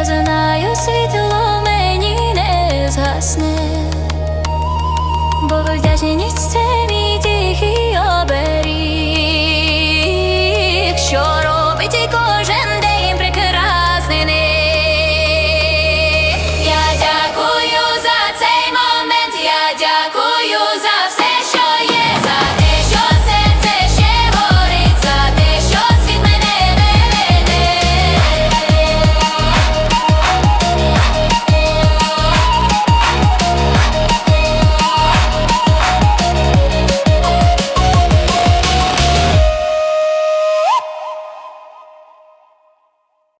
я знаю, світло мені не згасне.